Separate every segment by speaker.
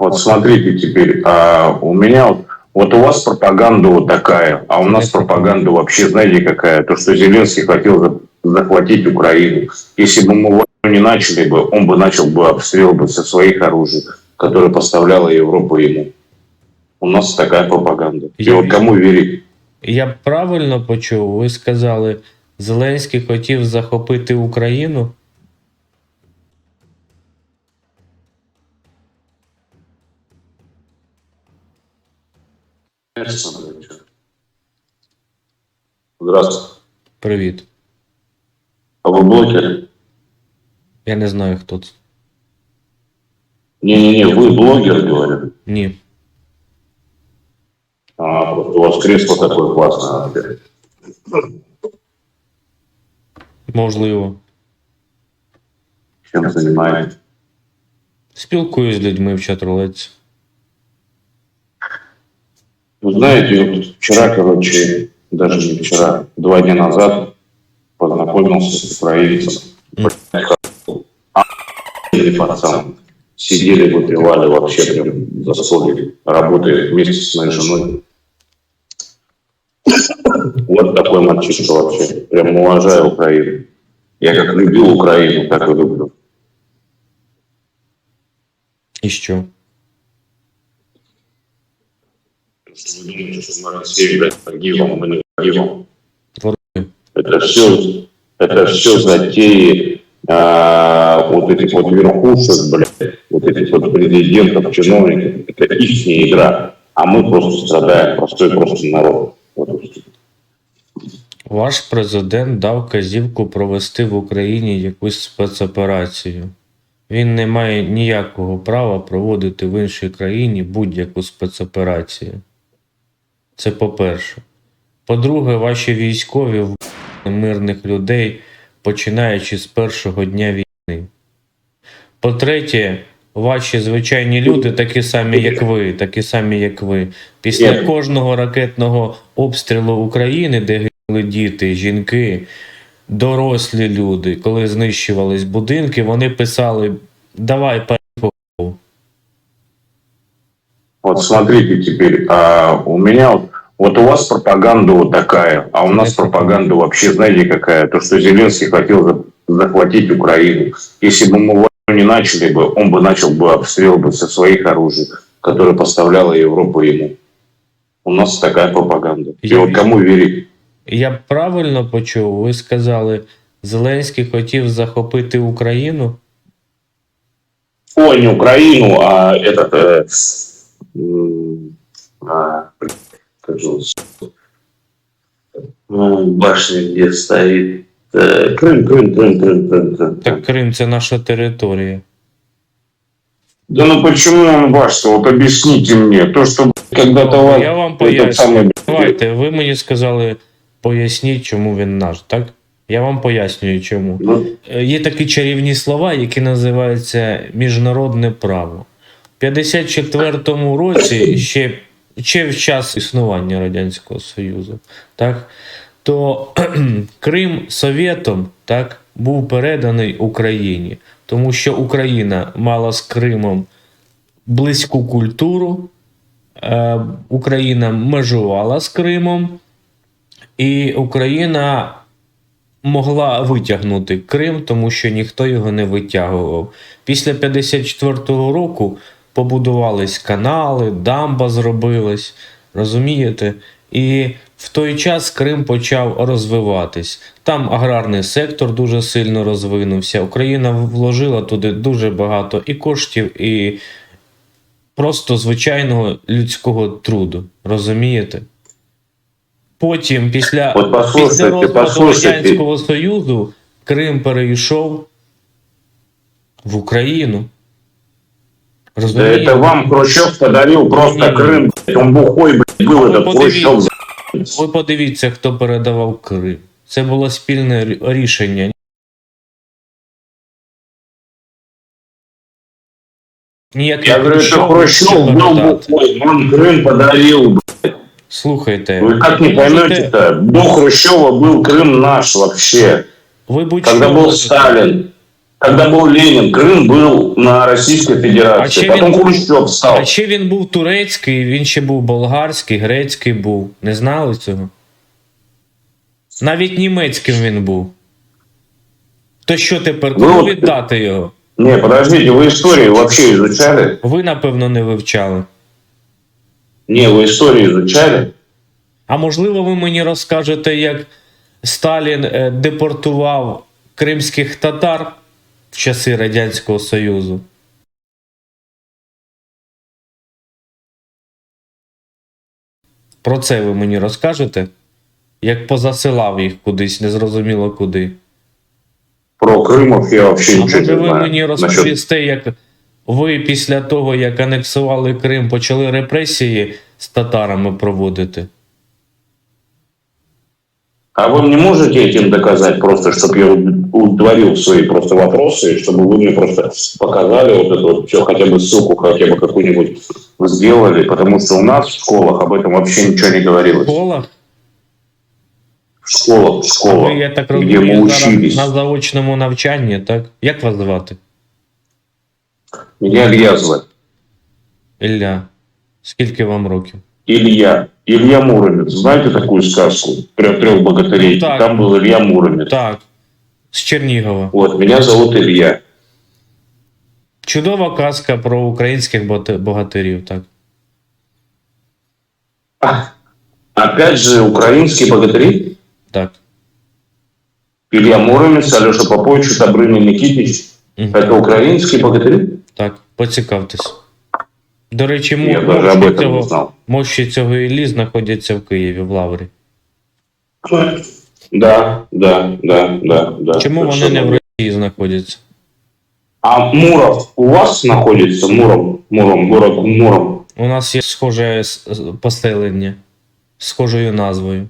Speaker 1: Вот смотрите теперь, а у меня вот, вот у вас пропаганда вот такая, а у нас пропаганда вообще, знаете, какая? То, что Зеленский хотел за- захватить Украину. Если бы мы войну не начали бы, он бы начал бы обстрел бы со своих оружий, которые поставляла Европа ему. У нас такая пропаганда. И
Speaker 2: Я вижу.
Speaker 1: кому верить?
Speaker 2: Я правильно почув, ви сказали, Зеленський хотів захопити Україну.
Speaker 1: Здравствуйте.
Speaker 2: Привіт.
Speaker 1: А вы блогер?
Speaker 2: Я не знаю, хто це.
Speaker 1: Не-не-не, вы блогер, говорю.
Speaker 2: Ні.
Speaker 1: А, просто у вас кресло такое классное.
Speaker 2: Можливо.
Speaker 1: Чем занимаетесь?
Speaker 2: Спілкуюсь з людьми в чатрулеці.
Speaker 1: Вы знаете, вот вчера, короче, даже не вчера, два дня назад познакомился с украинцем. Или пацан. Сидели, выпивали вообще прям за столик, работали вместе с моей женой. Вот такой мальчишка вообще. Прям уважаю Украину. Я как любил Украину, так и люблю.
Speaker 2: І що?
Speaker 1: Что вы думаете, что мы Россия, блядь, погибла, мы не погибла.
Speaker 2: Воруй.
Speaker 1: Это все, это все затеи а, вот этих вот верхушек, блядь, вот этих вот президентов, чиновников. Это их игра. А мы просто страдаем, простой просто народ. Вот и всё.
Speaker 2: Ваш президент дав казівку провести в Україні якусь спецоперацію. Він не має ніякого права проводити в іншій країні будь-яку спецоперацію. Це по-перше. По-друге, ваші військові вбили мирних людей, починаючи з першого дня війни. По-третє, ваші звичайні люди, такі самі, як ви, такі самі, як ви, після кожного ракетного обстрілу України, де гинули діти, жінки, дорослі люди, коли знищувались будинки, вони писали: Давай.
Speaker 1: Вот смотрите теперь, а, у меня вот, вот у вас пропаганда вот такая, а у нас
Speaker 2: Это-
Speaker 1: пропаганда вообще, знаете, какая? То, что Зеленский хотел за- захватить Украину. Если бы мы войну не начали бы, он бы начал бы обстрел бы со своих оружий, которые поставляла Европа ему. У нас такая пропаганда. И
Speaker 2: Я
Speaker 1: вот
Speaker 2: вижу.
Speaker 1: кому верить?
Speaker 2: Я правильно почув, ви сказали, Зеленський хотів захопити Україну.
Speaker 1: Ой, не Украину, а этот... э, м, а, как же он, ну, башня, где стоит... э, Крым, Крым, Крым, Крым, Крым, Крым.
Speaker 2: Так Крим це наша територія.
Speaker 1: Да ну почему он ваш Вот объясните мне. То, что блядь, когда-то вас...
Speaker 2: Я вам
Speaker 1: этот
Speaker 2: поясню.
Speaker 1: самый, блядь,
Speaker 2: Давайте, ви мені сказали, поясніть, чому він наш, так? Я вам пояснюю, чому.
Speaker 1: ну,
Speaker 2: Е, Є такі чарівні слова, які називаються міжнародне право. В 54-му році, ще, ще в час існування Радянського Союзу, так, то Крим Совєтом так, був переданий Україні, тому що Україна мала з Кримом близьку культуру, е, Україна межувала з Кримом, і Україна могла витягнути Крим, тому що ніхто його не витягував. Після 54-го року побудувались канали, дамба зробилась, розумієте? І в той час Крим почав розвиватись. Там аграрний сектор дуже сильно розвинувся. Україна вложила туди дуже багато і коштів, і просто звичайного людського труду. Розумієте? Потім, після,
Speaker 1: От
Speaker 2: після розпаду. Радянського Союзу, Крим перейшов в Україну.
Speaker 1: да
Speaker 2: Розумієте?
Speaker 1: это вам Хрущев подарил просто
Speaker 2: Не-не-не.
Speaker 1: Крым. блядь. Он бухой, блядь, был
Speaker 2: Ну,
Speaker 1: этот
Speaker 2: подивіться.
Speaker 1: Хрущев.
Speaker 2: Ви подивіться, хто передавав Крим. Це було спільне рі- рішення. Ніяких
Speaker 1: Я говорю, это
Speaker 2: Хрущов
Speaker 1: Хрущев
Speaker 2: не
Speaker 1: был
Speaker 2: передати.
Speaker 1: бухой, он Крым подарил. блядь.
Speaker 2: Слухайте,
Speaker 1: Вы как не
Speaker 2: ви можете-
Speaker 1: поймете-то? До Хрущева был Крым наш вообще.
Speaker 2: Ви будь-що
Speaker 1: Когда был
Speaker 2: можете.
Speaker 1: Сталин.
Speaker 3: когда был Ленин, Крым был на Российской
Speaker 2: А
Speaker 3: Федерации.
Speaker 2: че
Speaker 3: Потом
Speaker 2: він-
Speaker 3: Хрущев
Speaker 2: А
Speaker 3: стал.
Speaker 2: ще він був турецький, він ще був болгарський, грецький був. Не знали цього? Навіть німецьким він був. То що тепер?
Speaker 3: Ну,
Speaker 2: Кому
Speaker 3: от-
Speaker 2: віддати його?
Speaker 3: Не, подождите, вы историю вообще изучали?
Speaker 2: Ви, напевно, не вивчали.
Speaker 3: Не, вы историю изучали?
Speaker 2: А можливо, ви мені розкажете, як Сталін е, депортував кримських татар В часи Радянського Союзу? Про це ви мені розкажете? Як позасилав їх кудись, незрозуміло куди.
Speaker 3: Про Крымов я
Speaker 2: А
Speaker 3: ничего
Speaker 2: може ви мені розповісте, як ви після того, як анексували Крим, почали репресії з татарами проводити?
Speaker 3: А вы мне можете этим доказать просто, чтобы я удовлетворил свои просто вопросы, чтобы вы мне просто показали вот это вот все, хотя бы ссылку, хотя бы какую-нибудь сделали, потому что у нас в школах об этом вообще ничего не
Speaker 2: В
Speaker 3: говорилось.
Speaker 2: школах?
Speaker 3: В школах, в
Speaker 2: Ви,
Speaker 3: школах,
Speaker 2: я так
Speaker 3: где мы
Speaker 2: розумію, зараз
Speaker 3: учились.
Speaker 2: на заочному навчанні, так? Як вас звати?
Speaker 3: Меня Илья звать.
Speaker 2: Ілля. Скільки вам років?
Speaker 3: Илья. Илья Муромец. Знаете такую сказку? Трех, трех богатырей.
Speaker 2: Ну, так.
Speaker 3: Там был Илья Муромец.
Speaker 2: Так. З Чернігова.
Speaker 3: Вот, меня зовут Илья.
Speaker 2: Чудова казка про українських богати- богатирів, так.
Speaker 3: А, опять же, украинские богатыри?
Speaker 2: Так.
Speaker 3: Илья Муромец, Алеша Попович, Добрыня Никитич.
Speaker 2: Мгм.
Speaker 3: Это украинские богатыри?
Speaker 2: Так, поцікавтесь. До речі, мо-
Speaker 3: Я даже об
Speaker 2: мощі
Speaker 3: этом не
Speaker 2: цього,
Speaker 3: знал.
Speaker 2: мощі цього Іллі знаходяться в Києві, в Лаврі.
Speaker 3: Да, да, да, да, да.
Speaker 2: Чому вони не в. Росії знаходяться?
Speaker 3: А Муров у вас находится? Муром, Муром, город Муром.
Speaker 2: У нас є схоже с- с- поселення з схожою назвою.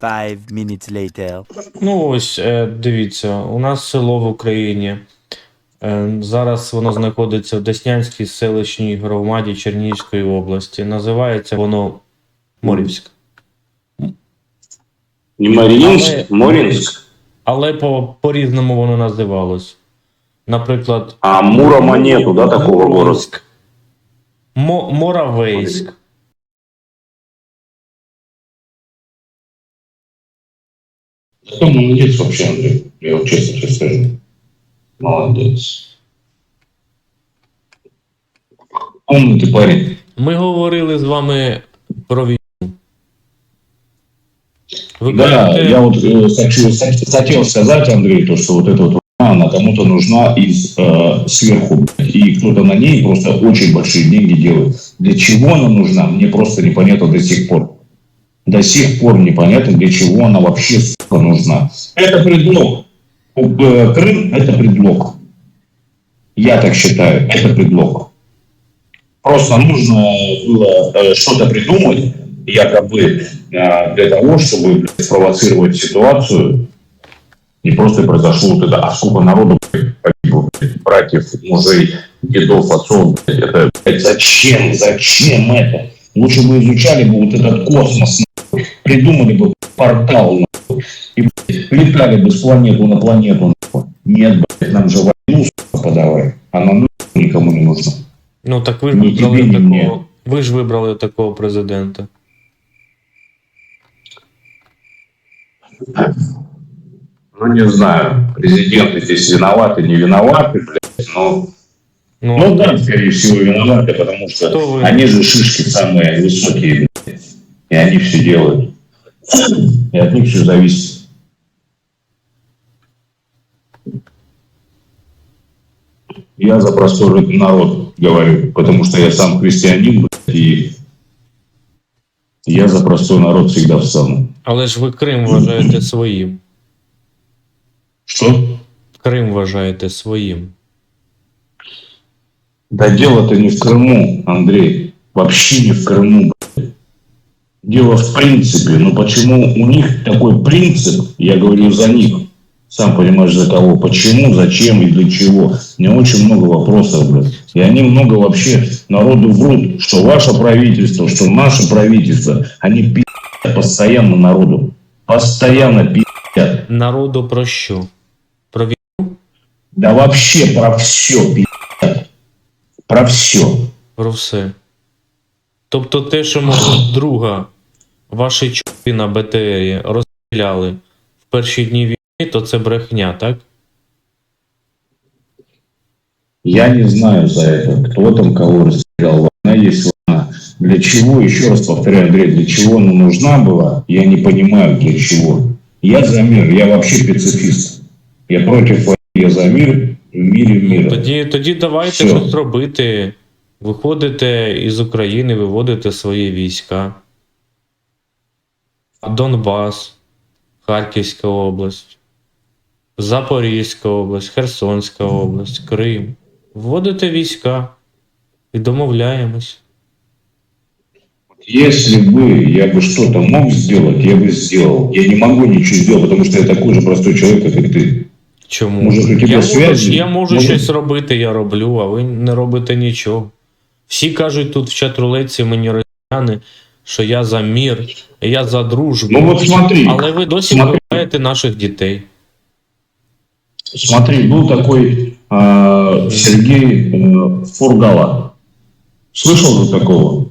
Speaker 4: Five minutes later.
Speaker 2: Ну ось, е, дивіться, у нас село в Україні. Е, Зараз воно знаходиться в Деснянській селищній громаді Чернігівської області. Називається воно Морівськ.
Speaker 3: Не Мариинск,
Speaker 2: Але-
Speaker 3: Моринск.
Speaker 2: Але по, по-різному воно називалось. Наприклад,
Speaker 3: А Мурома нету, да, такого города?
Speaker 2: Моравейськ.
Speaker 3: Кто молодец вообще, Андрей? Я вот честно скажу. Молодец. Умный ты парень.
Speaker 2: Ми говорили з вами про війну. Ви
Speaker 1: Да,
Speaker 2: кажете,
Speaker 1: я вот э, хочу, хотел сказать, Андрей, то, что вот эта вот война, она кому-то нужна из э, сверху, и кто-то на ней просто очень большие деньги делает. Для чего она нужна, мне просто непонятно до сих пор. До сих пор непонятно, для чего она вообще нужна. Это предлог. Э, Крым – это предлог. Я так считаю, это предлог. Просто нужно было э, что-то придумать, якобы э, для того, чтобы спровоцировать ситуацию, и просто произошло вот это, а сколько народу погибло, братьев, мужей, дедов, отцов, это, блядь, зачем, зачем это? Лучше бы изучали бы вот этот космос, придумали бы портал, и блядь, летали бы с планеты на планету. нахуй. Нет, блядь, нам же войну сука, подавай, она нахуй никому не нужна.
Speaker 2: ну так ви ж
Speaker 1: Ні
Speaker 2: вибрали
Speaker 1: тобі, ні мені.
Speaker 2: такого. Ви ж вибрали такого президента.
Speaker 3: Ну, не знаю, президенты здесь виноваты, не виноваты, блядь, но
Speaker 2: Ну,
Speaker 1: Ну да, скорее всего, виноваты, потому что
Speaker 2: Кто вы?
Speaker 1: они же шишки самые высокие, блядь, и они все делают. И от них все зависит. Я за простой народ говорю, потому что я сам христианин, блядь, и я за простой народ всегда встану.
Speaker 2: але ж ви Крим вважаєте своїм.
Speaker 1: Что?
Speaker 2: Крим вважаєте своїм.
Speaker 1: Да дело-то не в Крыму, Андрей. Вообще не в Крыму. блядь. Дело в принципе. Но почему у них такой принцип, я говорю за них, сам понимаешь, за кого, почему, зачем и для чего. У меня очень много вопросов, блядь. И они много вообще народу врут, что ваше правительство, что наше правительство, они пи***ят постоянно народу. Постоянно пи***ят.
Speaker 2: Народу про що? Про
Speaker 1: Да вообще про все, Про все.
Speaker 2: Про все. Тобто те, що мого друга, ваші чути на БТРі розстріляли в перші дні війни, то це брехня, так?
Speaker 1: Я не знаю за это, кто там кого расстрелял. Война есть война. Для чего, еще раз повторяю, Андрей, для чего она нужна была, я не понимаю, для чего. Я за мир, я вообще пацифист. Я против войны, я за мир в мире мира.
Speaker 2: Тоді, тоді давайте
Speaker 1: Все.
Speaker 2: щось робити. Виходите із України, виводите свої війська. Донбас, Харківська область, Запорізька область, Херсонська область, Крим. Вводите війська і домовляємось.
Speaker 1: Если бы я бы что-то мог сделать, я бы сделал. Я не могу ничего сделать, потому что я такой же простой человек, как и ты.
Speaker 2: Чому?
Speaker 1: Може, у тебе
Speaker 2: я,
Speaker 1: связі?
Speaker 2: можу, я можу
Speaker 1: Може-
Speaker 2: щось робити, я роблю, а ви не робите нічого. Всі кажуть тут в чат-рулетці мені росіяни, що я за мір, я за дружбу.
Speaker 1: Ну вот смотри,
Speaker 2: Але ви досі
Speaker 1: Смотри.
Speaker 2: вбиваєте наших дітей.
Speaker 1: смотри, был такой э, Сергей э, Фургала. Слышал ты такого?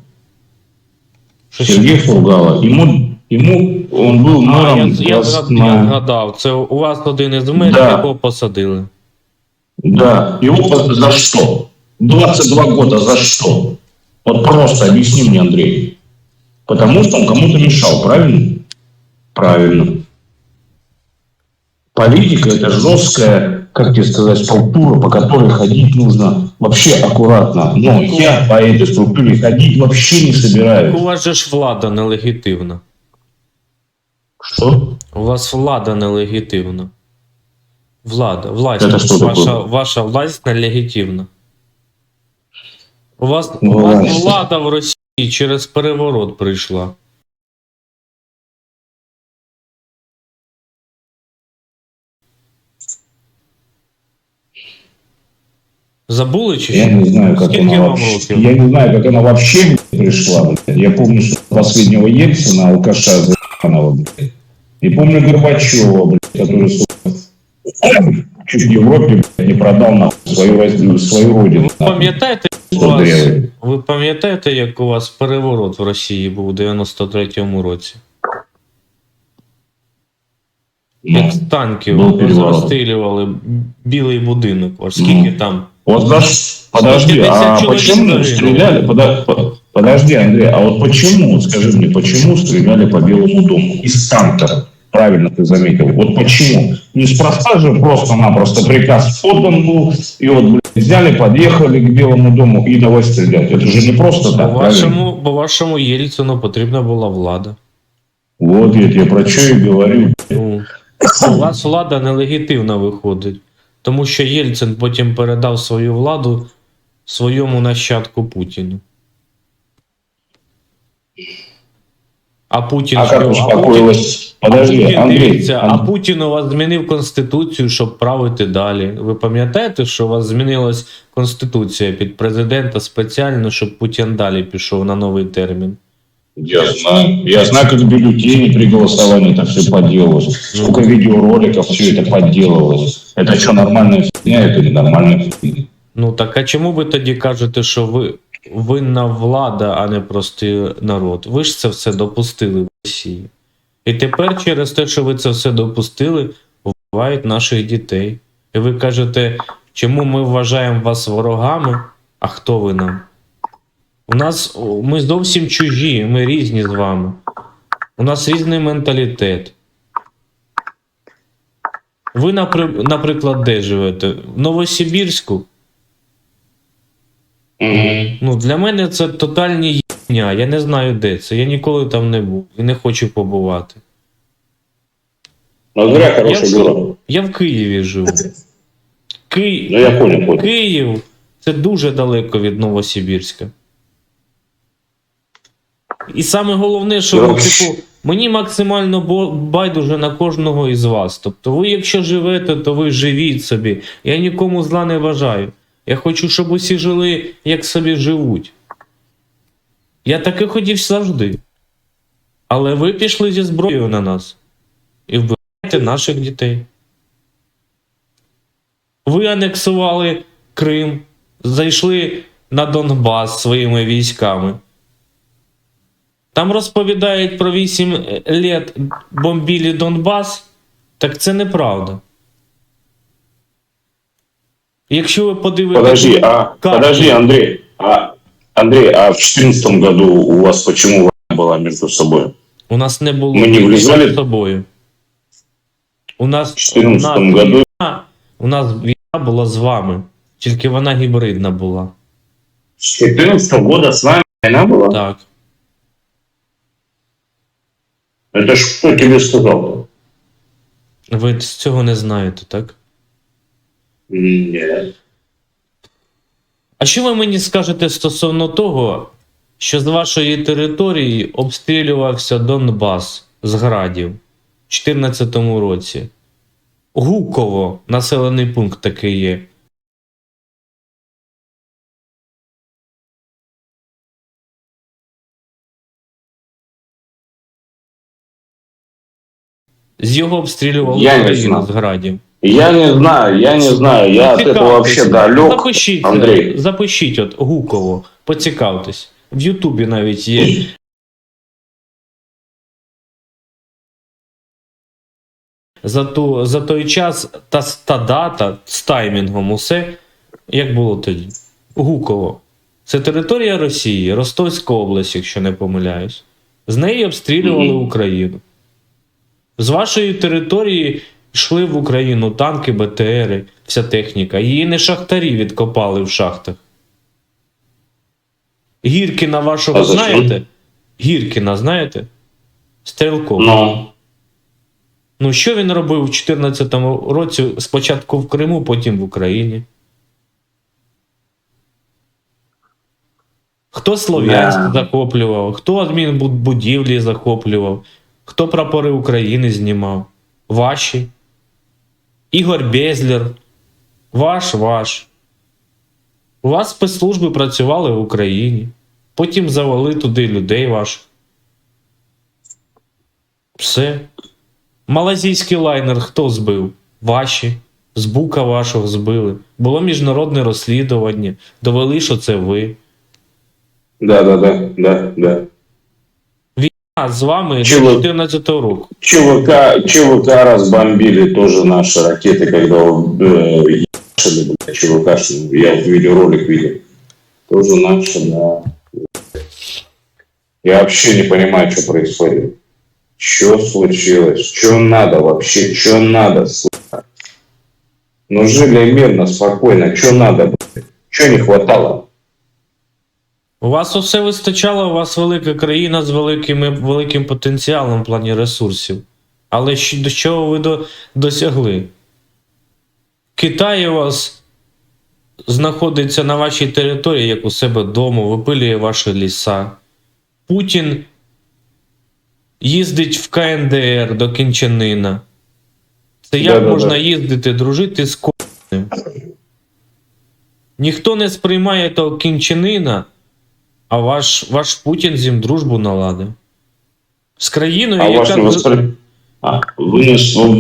Speaker 2: Що
Speaker 1: Сергей Фургала. Ему, ему он был
Speaker 2: А, я,
Speaker 1: мэром
Speaker 2: я,
Speaker 1: вас
Speaker 2: згад- я
Speaker 1: на-
Speaker 2: згадав, це у вас один із мерів,
Speaker 1: Да.
Speaker 2: якого посадили.
Speaker 1: Да, его по- за что? 22 года за что? Вот просто объясни мне, Андрей. Потому что он кому-то мешал, правильно? Правильно. Политика – это жесткая, как тебе сказать, структура, по которой ходить нужно вообще аккуратно. Но я по этой структуре ходить вообще не
Speaker 2: У
Speaker 1: собираюсь.
Speaker 2: вас же ж влада нелегітимна.
Speaker 1: Что?
Speaker 2: У вас влада нелегітимна. Влада, власть.
Speaker 1: Це що
Speaker 2: ваша,
Speaker 1: таке?
Speaker 2: ваша власть нелегітимна. У вас, у
Speaker 1: Ну,
Speaker 2: вас влада в Росії через переворот прийшла. Забули чи
Speaker 1: Я не знаю, как
Speaker 2: Скільки
Speaker 1: она
Speaker 2: вам
Speaker 1: вообще...
Speaker 2: років?
Speaker 1: Я не знаю, как она вообще пришла. блядь. Я помню что последнего Ельцина, алкаша Заянова, блядь. И помню Горбачева, блядь, который сука, чуть в Европе блядь, не продал нахуй, свою, роз- свою родину.
Speaker 2: Ви
Speaker 1: нахуй.
Speaker 2: пам'ятаєте, у
Speaker 1: Що
Speaker 2: вас,
Speaker 1: древле.
Speaker 2: ви пам'ятаєте, як у вас переворот в Росії був у 93-му році?
Speaker 1: Ну,
Speaker 2: Як з танків
Speaker 1: був переворот.
Speaker 2: розстрілювали білий будинок. Аж скільки
Speaker 1: Ну.
Speaker 2: там?
Speaker 1: Вот заш- подожди,
Speaker 2: 150
Speaker 1: а
Speaker 2: человек
Speaker 1: почему
Speaker 2: загинуло.
Speaker 1: стреляли? Подо- по- Подожди, Андрей, а вот почему, скажи мне, почему стреляли по Белому дому из танка? Правильно ты заметил. Вот почему? Неспроста же просто-напросто приказ отдан был, и вот, блядь, взяли, подъехали к Белому дому и давай стрелять. Это же не просто
Speaker 2: По
Speaker 1: так, правильно?
Speaker 2: вашому, по вашому Єльцину потрібна була влада.
Speaker 1: Вот я тебе про что и говорю.
Speaker 2: Ну, у вас влада нелегітимна виходить. Тому що Єльцин потім передав свою владу своєму нащадку Путіну. А Путін
Speaker 1: А
Speaker 2: що?
Speaker 1: как
Speaker 2: А Путін,
Speaker 1: успокоилась? Подожди,
Speaker 2: а Путін,
Speaker 1: Андрей.
Speaker 2: дивіться, а
Speaker 1: Ан-
Speaker 2: Путін у вас змінив конституцію, щоб правити далі. Ви пам'ятаєте, що у вас змінилась конституція під президента спеціально, щоб Путін далі пішов на новий термін?
Speaker 1: Я знаю. Я знаю, как бюллетени при голосовании это все подделывалось. Сколько видеороликов все это подделывалось. Это что, нормальная фигня, это ненормальная фигня?
Speaker 2: Ну так а чому ви тоді кажете, що ви винна влада, а не простий народ? Ви ж це все допустили в Росії. І тепер через те, що ви це все допустили, вбивають наших дітей. І ви кажете, чому ми вважаємо вас ворогами, а хто ви нам? У нас ми зовсім чужі, ми різні з вами. У нас різний менталітет. Ви, наприклад, де живете? В Новосибірську? Ну, для мене це тотальні їбня. Я не знаю, де це. Я ніколи там не був і не хочу побувати.
Speaker 5: Ну, зря
Speaker 2: Я,
Speaker 5: хороший
Speaker 2: в- я в Києві живу. Ки...
Speaker 5: Ну, я понял, понял.
Speaker 2: Київ це дуже далеко від Новосибірська. І саме головне, що ну,
Speaker 5: Ну,
Speaker 2: типу, мені максимально байдуже на кожного із вас. Тобто, ви, якщо живете, то ви живіть собі. Я нікому зла не бажаю. Я хочу, щоб усі жили, як собі живуть. Я таке хотів завжди. Але ви пішли зі зброєю на нас і вбиваєте наших дітей. Ви анексували Крим, зайшли на Донбас своїми військами. Там розповідають про 8 літ бомбілі Донбас, так це неправда. Якщо ви подивитесь.
Speaker 1: Подожди, а,
Speaker 2: Как?
Speaker 1: подожди, Андрей. А, Андрей, а в 2014 году у вас почему война была между собой?
Speaker 2: У нас не було
Speaker 1: Ми не
Speaker 2: війни
Speaker 1: влізали?
Speaker 2: між собою. У нас,
Speaker 1: В 2014
Speaker 2: у нас
Speaker 1: году
Speaker 2: війна, у нас війна була з вами, тільки вона гібридна була.
Speaker 1: С 2014 года с нами война была?
Speaker 2: Так.
Speaker 1: Это ж кто тебе сказал?
Speaker 2: Ви з цього не знаєте, так?
Speaker 1: Нет.
Speaker 2: А що ви мені скажете стосовно того, що з вашої території обстрілювався Донбас з градів у 2014 році? Гуково, населений пункт такий є. З його обстрілювали
Speaker 1: Я не знаю.
Speaker 2: з градів.
Speaker 1: Я не знаю, я не знаю, я от этого вообще далек.
Speaker 2: Запишіть,
Speaker 1: Андрій.
Speaker 2: запишіть от Гуково, поцікавтесь. В Ютубі навіть є. За, ту, за той час та, та дата з таймінгом усе як було тоді. Гуково. Це територія Росії, Ростовська область, якщо не помиляюсь. З неї обстрілювали. Україну. З вашої території йшли в Україну танки, БТРи, вся техніка. Її не шахтарі відкопали в шахтах. Гіркіна вашого
Speaker 1: А
Speaker 2: знаєте? Гіркіна, знаєте? Стрілков.
Speaker 1: Ну,
Speaker 2: Ну, що він робив у 2014 році спочатку в Криму, потім в Україні? Хто Слов'янськ захоплював, хто адмінбудівлі захоплював, хто прапори України знімав? Ваші. Ігор Безлер. Ваш, ваш. У вас спецслужби працювали в Україні. Потім завели туди людей ваших. Все. Малазійський лайнер хто збив? Ваші. З бука вашого збили. Було міжнародне розслідування. Довели, що це ви.
Speaker 1: да, да, да, да, да.
Speaker 2: А з вами до 14 року.
Speaker 1: ЧВК, ЧВК разбомбили тоже наши ракеты, когда э, ЧВК, я вот видеоролик видел. Тоже наши, да. Я вообще не понимаю, что происходит. Что случилось? Что надо вообще? Что надо? Ну жили мирно, спокойно. Что надо, Что не хватало?
Speaker 2: У вас усе вистачало, у вас велика країна з великими, великим потенціалом в плані ресурсів. Але до чого ви до, досягли? Китай у вас знаходиться на вашій території, як у себе вдома, випилює ваші ліса. Путін їздить в КНДР до Кінчанина. Це як
Speaker 1: Да-да-да.
Speaker 2: можна їздити, дружити з конем? Ніхто не сприймає того кінчанина, а ваш, ваш Путін з ним дружбу наладив. З країною,
Speaker 1: А
Speaker 2: яка
Speaker 1: не воспри... а, вы не с- вы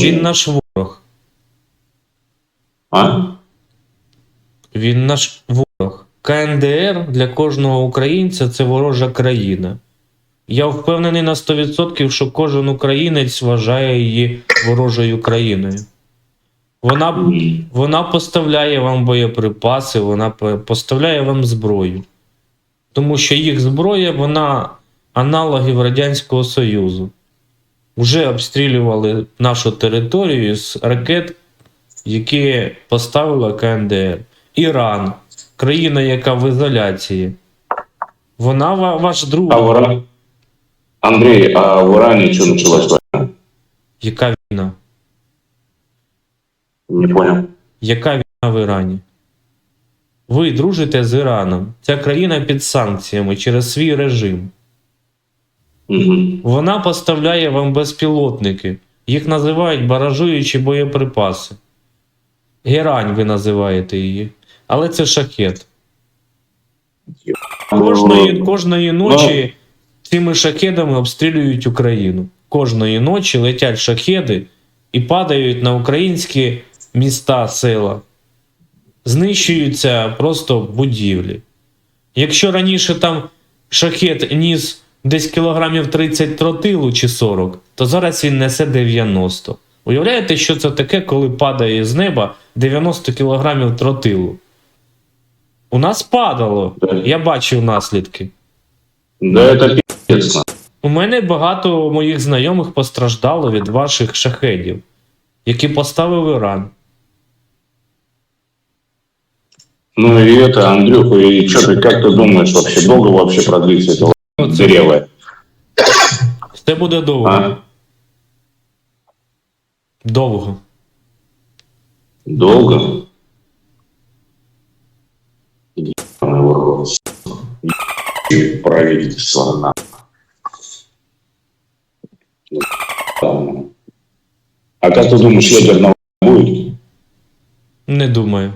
Speaker 2: він наш ворог.
Speaker 1: А?
Speaker 2: Він наш ворог. КНДР для кожного українця це ворожа країна. Я впевнений на 100%, що кожен українець вважає її ворожою країною. Вона, вона поставляє вам боєприпаси, вона поставляє вам зброю. Тому що їх зброя, вона аналогів Радянського Союзу. Вже обстрілювали нашу територію з ракет, які поставила КНДР. Іран, країна, яка в ізоляції. Вона ва- ваш друг.
Speaker 1: А в Андрей, а в что началась война?
Speaker 2: Яка?
Speaker 1: Не понял.
Speaker 2: Яка війна в Ірані? Ви дружите з Іраном. Ця країна під санкціями через свій режим.
Speaker 1: Мгм.
Speaker 2: Вона поставляє вам безпілотники. Їх називають баражуючі боєприпаси. Герань ви називаєте її. Але це шахет. Кожної, кожної ночі цими шахедами обстрілюють Україну. Кожної ночі летять шахеди і падають на українські міста, села. Знищуються просто будівлі. Якщо раніше там шахет ніс десь кілограмів 30 тротилу чи 40, то зараз він несе 90. Уявляєте, що це таке, коли падає з неба 90 кілограмів тротилу? У нас падало. Я бачив наслідки.
Speaker 1: Да это пиздец.
Speaker 2: У мене багато моїх знайомих постраждало від ваших шахедів, які поставив Іран.
Speaker 1: Ну и это, Андрюха, и что ты, как ты думаешь, вообще долго вообще продлится это
Speaker 2: Ну, це-
Speaker 1: дырявое?
Speaker 2: Це буде довго.
Speaker 1: А?
Speaker 2: Довго.
Speaker 1: Долго? Ебаный в рот, сука. Ебаный Правительство на. Ну, там. А как ты думаешь, ядерного будет?
Speaker 2: Не думаю.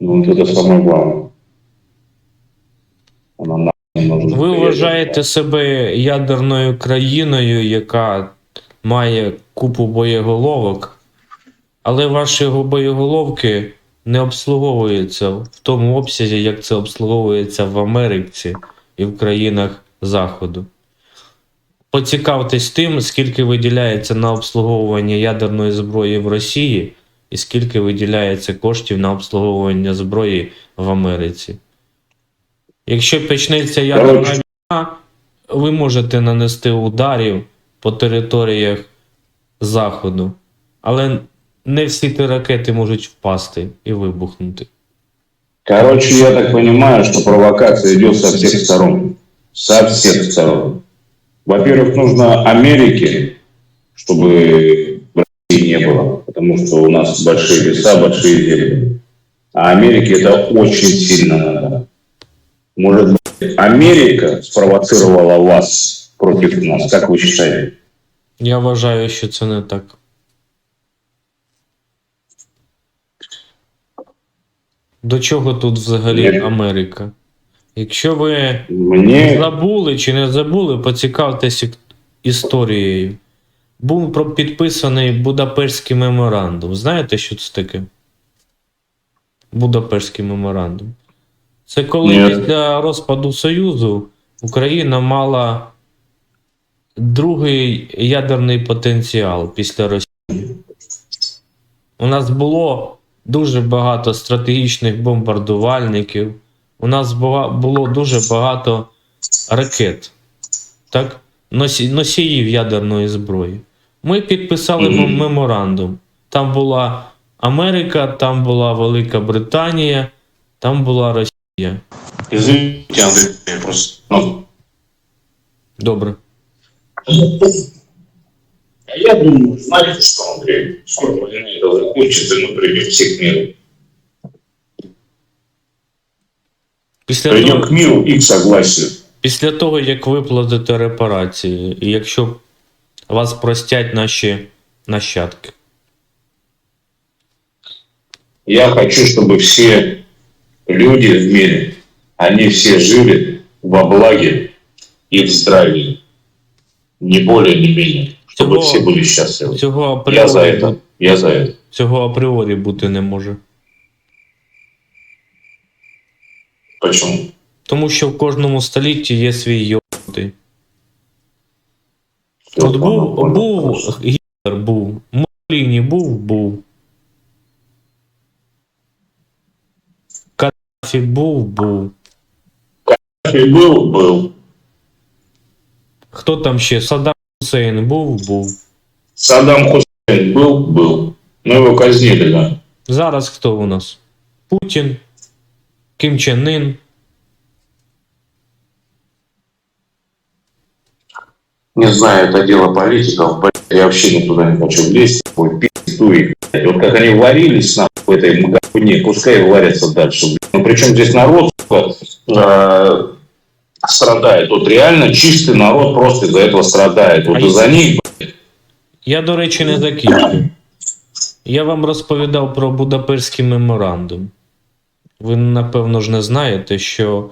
Speaker 1: Ну, вот это самое главное. Она на не нужна.
Speaker 2: Ви вважаєте себе ядерною країною, яка має купу боєголовок, але ваші боєголовки не обслуговуються в тому обсязі, як це обслуговується в Америці і в країнах Заходу. Поцікавтесь тим, скільки виділяється на обслуговування ядерної зброї в Росії, і скільки виділяється коштів на обслуговування зброї в Америці. Якщо почнеться ядерна
Speaker 1: Коротше.
Speaker 2: війна, ви можете нанести ударів по територіях Заходу, але не всі ті ракети можуть впасти і вибухнути.
Speaker 1: Короче, я так понимаю, что провокация идет со всех сторон. Со всех сторон. Во-первых, нужно Америке, чтобы в России не было, потому что у нас большие леса, большие земли. А Америке это очень сильно надо. Может быть, Америка спровоцировала вас против нас, как вы считаете?
Speaker 2: Я вважаю, що це не так. До чого тут взагалі
Speaker 1: Ні.
Speaker 2: Америка? Якщо ви
Speaker 1: Мне
Speaker 2: забули чи не забули, поцікавтесь ік- історією. Був про- підписаний Будапештський меморандум. Знаєте, що це таке? Будапештський меморандум. Це коли
Speaker 1: Ні.
Speaker 2: після розпаду Союзу Україна мала другий ядерний потенціал після Росії. У нас було дуже багато стратегічних бомбардувальників. У нас було дуже багато ракет, так? Носі, носіїв ядерної зброї. Ми підписали
Speaker 1: Мгм.
Speaker 2: мем- меморандум. Там була Америка, там була Велика Британія, там була Росія.
Speaker 1: Извините, Андрей, я просто... Ну,
Speaker 2: Добре.
Speaker 1: А я думаю, знаете что, Андрей, скоро война это закончится, мы придем все к миру.
Speaker 2: Після
Speaker 1: Придем
Speaker 2: того,
Speaker 1: к миру и к согласию.
Speaker 2: після того, як ви платите репарації, і якщо вас простять наші нащадки.
Speaker 1: Я хочу, чтобы все люди в мире, они все жили во благе и в здравии. Не более, не менее. Чтобы
Speaker 2: Всего-
Speaker 1: все были счастливы.
Speaker 2: Цього
Speaker 1: Я за
Speaker 2: апріорі,
Speaker 1: это. Я за это.
Speaker 2: цього апріорі бути не може.
Speaker 1: Почему?
Speaker 2: Тому що в кожному столітті є свій йоти.
Speaker 1: Всё,
Speaker 2: От
Speaker 1: понял,
Speaker 2: був,
Speaker 1: понял,
Speaker 2: був
Speaker 1: хорошо.
Speaker 2: Гітлер, був. Муссоліні був, був. Каддафі був, був.
Speaker 1: И был, был.
Speaker 2: Хто там ще? Саддам Хусейн був, був.
Speaker 1: Саддам Хусейн был, был. Но его казнили, да.
Speaker 2: Зараз хто у нас? Путін, Ким Чен Ын.
Speaker 1: Не знаю, это дело политиков. блядь, Я вообще никуда не хочу влезть. Ой, пизду их, блядь. Вот как они варились нахуй, в этой магазине, пускай варятся дальше. блядь. Ну причем здесь народ сука, э, страдает. Вот реально чистый народ просто из-за этого страдает. Вот
Speaker 2: А
Speaker 1: из-за них,
Speaker 2: Я, до речі, не закінчив. Я вам розповідав про Будапештський меморандум. Ви, напевно ж, не знаєте, що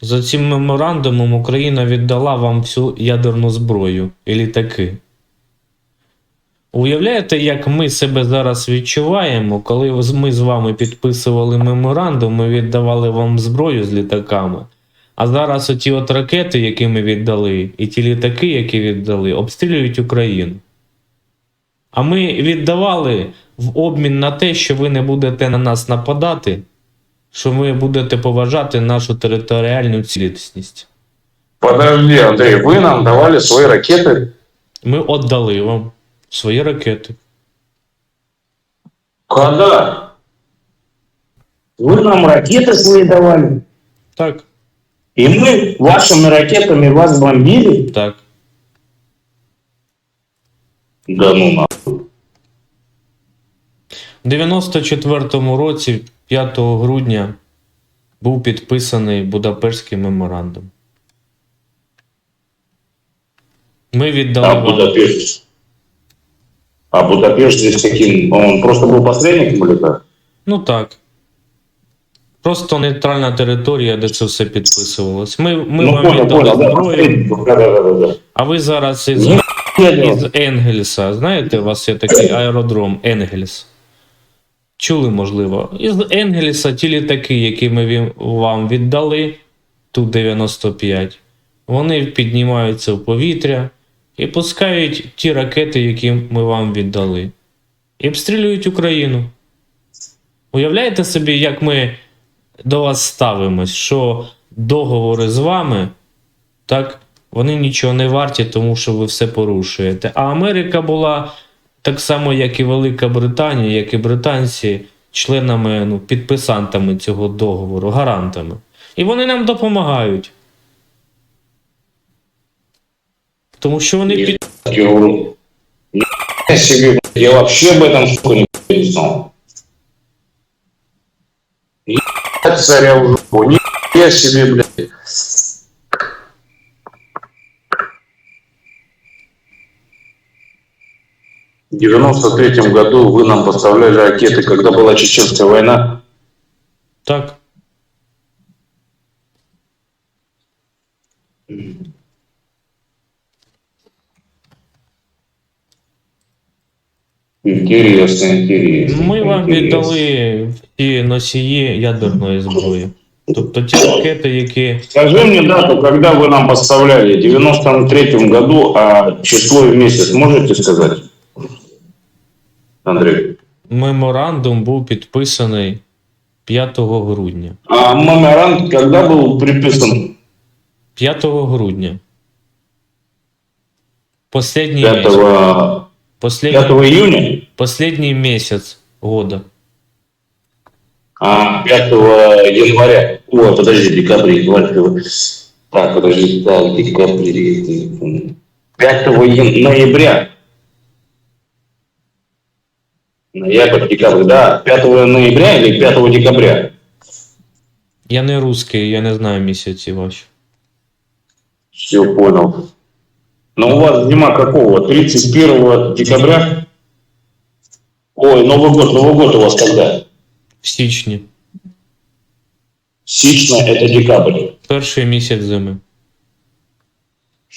Speaker 2: за цим меморандумом Україна віддала вам всю ядерну зброю і літаки. Уявляєте, як ми себе зараз відчуваємо, коли ми з вами підписували меморандум, ми віддавали вам зброю з літаками. А зараз оті от ракети, які ми віддали, і ті літаки, які віддали, обстрілюють Україну. А ми віддавали в обмін на те, що ви не будете на нас нападати, що ви будете поважати нашу територіальну цілісність.
Speaker 1: Подожди, Андрей, вы нам давали свои ракеты?
Speaker 2: Ми віддали вам свої ракети.
Speaker 1: Когда?
Speaker 4: Вы нам ракеты свои давали.
Speaker 2: Так,
Speaker 4: И мы вашими ракетами вас бомбили.
Speaker 2: так.
Speaker 1: Да ну на.
Speaker 2: У 94-му році, 5 грудня, був підписаний Будапештський меморандум. Ми віддали
Speaker 1: А. Будапешт? А Будапешт здесь каким? Он просто был посредником или как?
Speaker 2: Ну так. Просто нейтральна територія, де це все підписувалось. Ми, ми
Speaker 1: ну,
Speaker 2: вам
Speaker 1: понял,
Speaker 2: віддали
Speaker 1: понял,
Speaker 2: зброю.
Speaker 1: Да, да, да, да.
Speaker 2: а ви зараз із,
Speaker 1: Ну,
Speaker 2: із Енгельса. Знаєте, у вас є такий аеродром Енгельс. Чули, можливо. Із Енгельса ті літаки, які ми вам віддали, Ту-95, вони піднімаються в повітря і пускають ті ракети, які ми вам віддали. І обстрілюють Україну. Уявляєте собі, як ми до вас ставимось, що договори з вами, так, вони нічого не варті, тому що ви все порушуєте. А Америка була так само, як і Велика Британія, як і британці, членами, ну, підписантами цього договору, гарантами. І вони нам допомагають. Тому що вони під...
Speaker 1: Я говорю, «Ни себе, блядь, я вообще об этом сука не знал. Царя в жопу, себе, блядь. В 93 году вы нам поставляли ракеты, когда была Чеченская война.
Speaker 2: Так.
Speaker 1: Интересно, интересно.
Speaker 2: Ми вам
Speaker 1: интересно.
Speaker 2: віддали всі носії ядерної зброї. Тобто ті ракети, які.
Speaker 1: Скажи мне дату, когда вы нам поставляли, в 93 году, а число и месяц можете сказать? Андрей.
Speaker 2: Меморандум був підписаний 5 грудня.
Speaker 1: А меморанд когда был приписан?
Speaker 2: 5 грудня. Последний
Speaker 1: 5,
Speaker 2: месяц.
Speaker 1: 5 июня?
Speaker 2: последний месяц года.
Speaker 1: А, 5 января. Ой, подожди, декабрь, январь. Так, подожди, так, декабрь. 5 ноября. Ноябрь, декабрь, да. 5 ноября или 5 декабря?
Speaker 2: Я не русский, я не знаю місяці ваші.
Speaker 1: Все понял. Но у вас зима какого? 31 декабря? Ой, Новый год, Новый год у вас когда?
Speaker 2: В січні.
Speaker 1: Сично это декабрь.
Speaker 2: Перший місяць зими.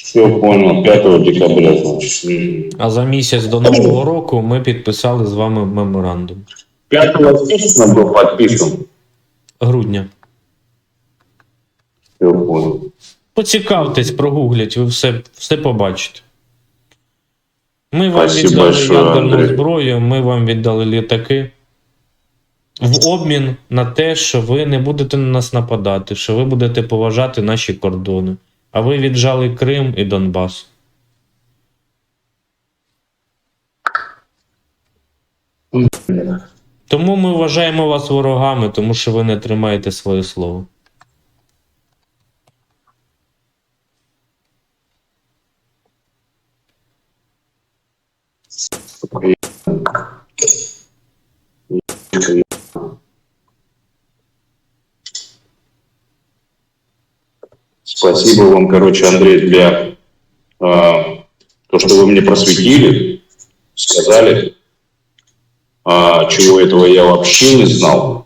Speaker 1: Все понял, 5 декабря, значит.
Speaker 2: А за місяць до Нового року ми підписали з вами меморандум.
Speaker 1: 5 січня был подписан.
Speaker 2: Грудня.
Speaker 1: Все понял.
Speaker 2: Поцікавтесь, прогуглять, ви все, все побачите. Ми вам
Speaker 1: Спасибо
Speaker 2: віддали
Speaker 1: большое,
Speaker 2: ядерну
Speaker 1: Андрей.
Speaker 2: зброю, ми вам віддали літаки. В обмін на те, що ви не будете на нас нападати, що ви будете поважати наші кордони. А ви віджали Крим і Донбас. Тому ми вважаємо вас ворогами, тому що ви не тримаєте своє слово.
Speaker 1: Спасибо вам, короче, Андрей, для а, то, что вы мне просветили, сказали, а, чего этого я вообще не знал.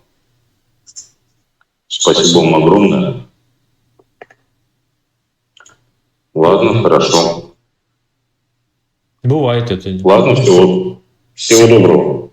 Speaker 1: Спасибо вам огромное. Ладно, хорошо.
Speaker 2: Бувайте тоді.
Speaker 1: Ладно, всего, всего доброго.